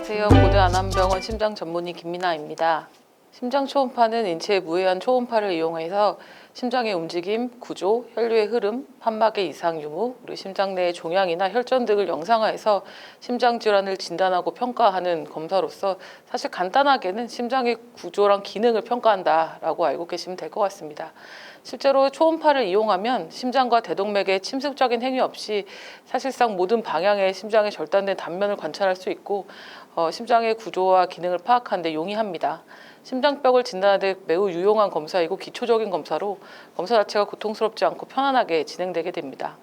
안녕하세요. 고대 안암병원 심장 전문의 김민아입니다. 심장 초음파는 인체의 무해한 초음파를 이용해서 심장의 움직임, 구조, 혈류의 흐름, 판막의 이상 유무, 그리고 심장 내의 종양이나 혈전 등을 영상화해서 심장 질환을 진단하고 평가하는 검사로서 사실 간단하게는 심장의 구조랑 기능을 평가한다라고 알고 계시면 될 것 같습니다. 실제로 초음파를 이용하면 심장과 대동맥의 침습적인 행위 없이 사실상 모든 방향의 심장의 절단된 단면을 관찰할 수 있고 어, 심장의 구조와 기능을 파악하는 데 용이합니다. 심장벽을 진단하는 데 매우 유용한 검사이고 기초적인 검사로 검사 자체가 고통스럽지 않고 편안하게 진행되게 됩니다.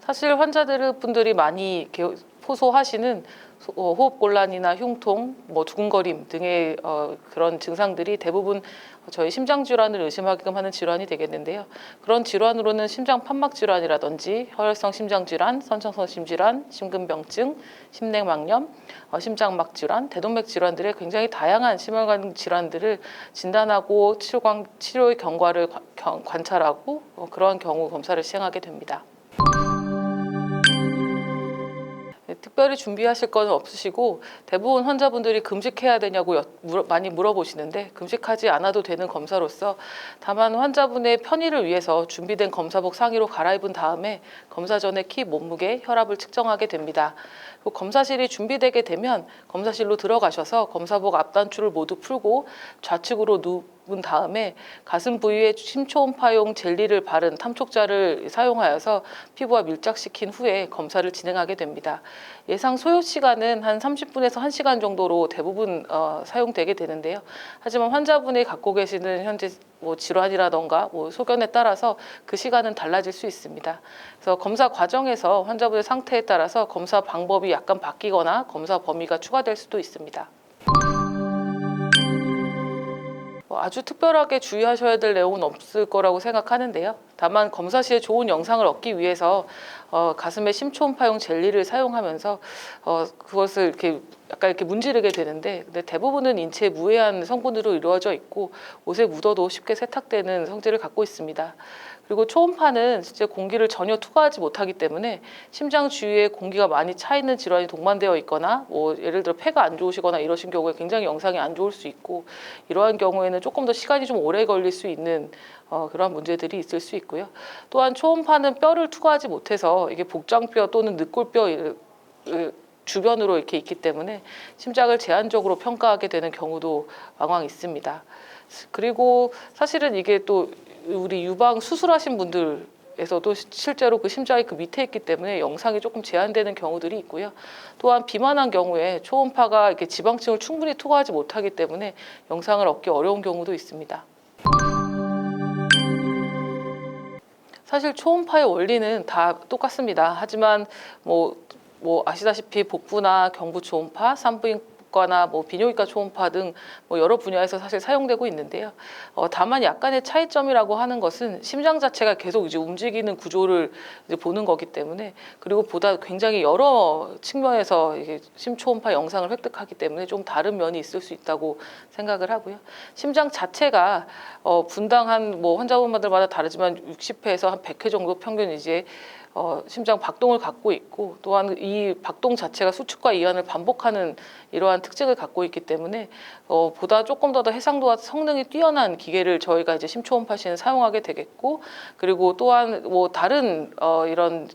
사실 환자들 분들이 많이 어, 호흡 곤란이나 흉통, 뭐 두근거림 등의 어, 그런 증상들이 대부분 저희 심장 질환을 의심하게끔 하는 질환이 되겠는데요. 그런 질환으로는 심장 판막 질환이라든지 혈혈성 심장 질환, 선천성 심질환, 심근병증, 심내막염, 어, 심장막 질환, 대동맥 질환들의 굉장히 다양한 심혈관 질환들을 진단하고 치료 관- 치료의 경과를 관- 경- 관찰하고 어, 그러한 경우 검사를 시행하게 됩니다. 특별히 준비하실 건 없으시고 대부분 환자분들이 금식해야 되냐고 여- 물어- 많이 물어보시는데 금식하지 않아도 되는 검사로서 다만 환자분의 편의를 위해서 준비된 검사복 상의로 갈아입은 다음에 검사 전에 키, 몸무게, 혈압을 측정하게 됩니다. 그리고 검사실이 준비되게 되면 검사실로 들어가셔서 검사복 앞단추를 모두 풀고 좌측으로 누 운 다음에 가슴 부위에 심초음파용 젤리를 바른 탐촉자를 사용하여서 피부와 밀착시킨 후에 검사를 진행하게 됩니다. 예상 소요 시간은 한 30분에서 1시간 정도로 대부분 어, 사용되게 되는데요. 하지만 환자분이 갖고 계시는 현재 뭐 질환이라던가 뭐 소견에 따라서 그 시간은 달라질 수 있습니다. 그래서 검사 과정에서 환자분의 상태에 따라서 검사 방법이 약간 바뀌거나 검사 범위가 추가될 수도 있습니다. 뭐 아주 특별하게 주의하셔야 될 내용은 없을 거라고 생각하는데요. 다만 검사 시에 좋은 영상을 얻기 위해서 어, 가슴에 심초음파용 젤리를 사용하면서 어, 그것을 이렇게 약간 이렇게 문지르게 되는데 근데 대부분은 인체에 무해한 성분으로 이루어져 있고 옷에 묻어도 쉽게 세탁되는 성질을 갖고 있습니다. 그리고 초음파는 실제 공기를 전혀 투과하지 못하기 때문에 심장 주위에 공기가 많이 차 있는 질환이 동반되어 있거나 뭐 예를 들어 폐가 안 좋으시거나 이러신 경우에 굉장히 영상이 안 좋을 수 있고 이러한 경우에는 조금 더 시간이 좀 오래 걸릴 수 있는 어, 그런 문제들이 있을 수 있고요. 또한 초음파는 뼈를 투과하지 못해서 이게 복장뼈 또는 늑골뼈 주변으로 이렇게 있기 때문에 심장을 제한적으로 평가하게 되는 경우도 왕왕 있습니다. 그리고 사실은 이게 또 우리 유방 수술하신 분들 에서도 시- 실제로 그 심장이 그 밑에 있기 때문에 영상이 조금 제한되는 경우들이 있고요. 또한 비만한 경우에 초음파가 이렇게 지방층을 충분히 투과하지 못하기 때문에 영상을 얻기 어려운 경우도 있습니다. 사실 초음파의 원리는 다 똑같습니다. 하지만 뭐, 뭐 아시다시피 복부나 경부 초음파, 산부인 과나 뭐 비뇨기과 초음파 등 뭐 여러 분야에서 사실 사용되고 있는데요. 어, 다만 약간의 차이점이라고 하는 것은 심장 자체가 계속 이제 움직이는 구조를 이제 보는 거기 때문에 그리고 보다 굉장히 여러 측면에서 이게 심초음파 영상을 획득하기 때문에 좀 다른 면이 있을 수 있다고 생각을 하고요. 심장 자체가 어, 분당 한뭐 환자분들마다 다르지만 60회에서 한 100회 정도 평균 이제 어, 심장 박동을 갖고 있고 또한 이 박동 자체가 수축과 이완을 반복하는 이러한 특징을 갖고 있기 때문에 어, 보다 조금 더 더 해상도와 성능이 뛰어난 기계를 저희가 이제 심초음파 시에는 사용하게 되겠고 그리고 또한 뭐 다른 어, 이런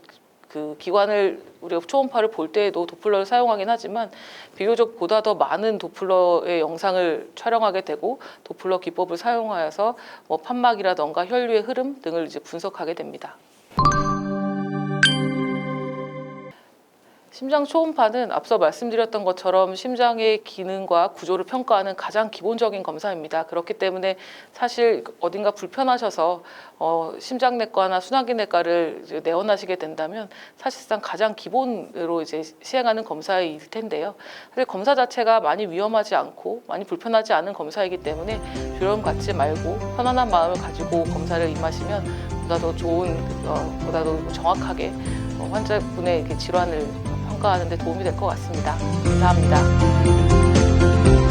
그 기관을 우리가 초음파를 볼 때에도 도플러를 사용하긴 하지만 비교적 보다 더 많은 도플러의 영상을 촬영하게 되고 도플러 기법을 사용하여서 뭐 판막이라던가 혈류의 흐름 등을 이제 분석하게 됩니다. 심장 초음파는 앞서 말씀드렸던 것처럼 심장의 기능과 구조를 평가하는 가장 기본적인 검사입니다. 그렇기 때문에 사실 어딘가 불편하셔서 어, 심장내과나 순환기내과를 내원하시게 된다면 사실상 가장 기본으로 이제 시행하는 검사일 텐데요. 사실 검사 자체가 많이 위험하지 않고 많이 불편하지 않은 검사이기 때문에 두려움 갖지 말고 편안한 마음을 가지고 검사를 임하시면 보다 더 좋은, 어, 보다 더 정확하게 어, 환자분의 질환을 평가하는 데 도움이 될 것 같습니다. 감사합니다.